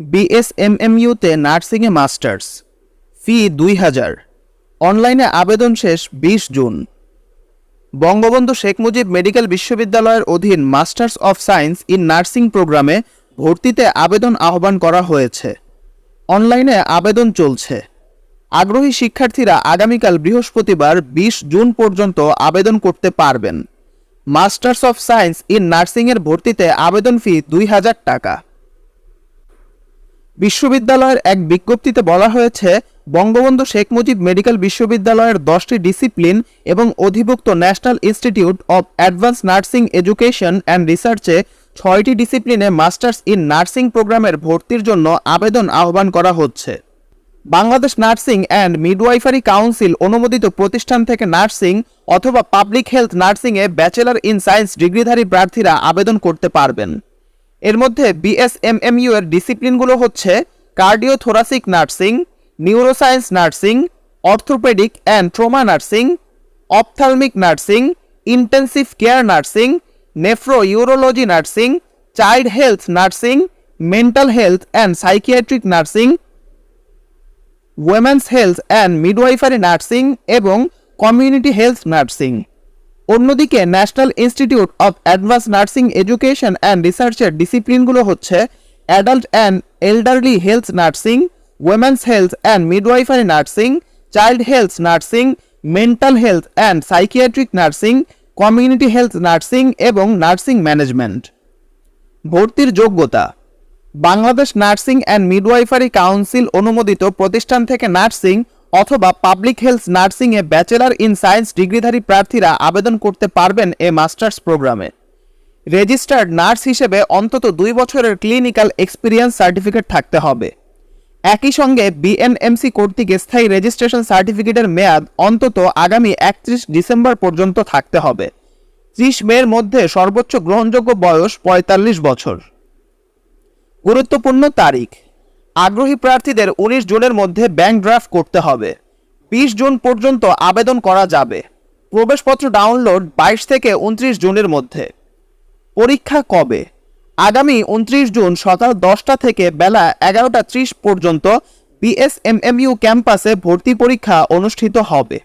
বিএসএমএমইউতে নার্সিংয়ে masters. ফি দুই হাজার। অনলাইনে আবেদন শেষ বিশ জুন। বঙ্গবন্ধু শেখ মুজিব মেডিকেল বিশ্ববিদ্যালয়ের অধীন masters of science in nursing প্রোগ্রামে ভর্তিতে আবেদন আহ্বান করা হয়েছে। অনলাইনে আবেদন চলছে। আগ্রহী শিক্ষার্থীরা আগামীকাল বৃহস্পতিবার বিশ জুন পর্যন্ত আবেদন করতে পারবেন। মাস্টার্স অফ সায়েন্স ইন নার্সিংয়ের ভর্তিতে আবেদন ফি দুই হাজার টাকা। বিশ্ববিদ্যালয়ের এক বিজ্ঞপ্তিতে বলা হয়েছে, বঙ্গবন্ধু শেখ মুজিব মেডিকেল বিশ্ববিদ্যালয়ের দশটি ডিসিপ্লিন এবং অধিভুক্ত national institute of advance nursing education and রিসার্চে ছয়টি ডিসিপ্লিনে মাস্টার্স ইন নার্সিং প্রোগ্রামের ভর্তির জন্য আবেদন আহ্বান করা হচ্ছে। Bangladesh nursing and midwifery council অনুমোদিত প্রতিষ্ঠান থেকে নার্সিং অথবা পাবলিক হেলথ নার্সিংয়ে ব্যাচেলর ইন সায়েন্স ডিগ্রিধারী প্রার্থীরা আবেদন করতে পারবেন। এর মধ্যে বিএসএমএমইউ এর ডিসিপ্লিনগুলো হচ্ছে cardiothoracic nursing neuroscience nursing orthopaedic and trauma nursing ophthalmic nursing intensive care nursing nephro urology nursing child health nursing mental health and psychiatric nursing women's health and midwifery nursing এবং কমিউনিটি হেলথ নার্সিং অন্যদিকে national institute of advance nursing education and রিসার্চের ডিসিপ্লিনগুলো হচ্ছে adult and elderly health nursing women's health and midwifery nursing, child health nursing, mental health and psychiatric nursing, community health nursing এবং nursing management. ভর্তির যোগ্যতা। Bangladesh nursing and midwifery council অনুমোদিত প্রতিষ্ঠান থেকে nursing অথবা পাবলিক হেলথ নার্সিংয়ে bachelor in science ডিগ্রিধারী প্রার্থীরা আবেদন করতে পারবেন এ মাস্টার্স প্রোগ্রামে রেজিস্টার্ড নার্স হিসেবে অন্তত দুই বছরের ক্লিনিক্যাল এক্সপিরিয়েন্স সার্টিফিকেট থাকতে হবে। একই সঙ্গে বিএনএমসি কর্তৃক স্থায়ী রেজিস্ট্রেশন সার্টিফিকেটের মেয়াদ অন্তত আগামী একত্রিশ ডিসেম্বর পর্যন্ত থাকতে হবে। ত্রিশ মের মধ্যে সর্বোচ্চ গ্রহণযোগ্য বয়স পঁয়তাল্লিশ বছর। গুরুত্বপূর্ণ তারিখ। আগ্রহী প্রার্থীদের উনিশ জুনের মধ্যে ব্যাংক ড্রাফট করতে হবে। বিশ জুন পর্যন্ত আবেদন করা যাবে। প্রবেশপত্র ডাউনলোড বাইশ থেকে উনত্রিশ জুনের মধ্যে। পরীক্ষা কবে? আগামী উনত্রিশ জুন সকাল দশটা থেকে বেলা এগারোটা ত্রিশ পর্যন্ত বিএসএমএমইউ ক্যাম্পাসে ভর্তি পরীক্ষা অনুষ্ঠিত হবে।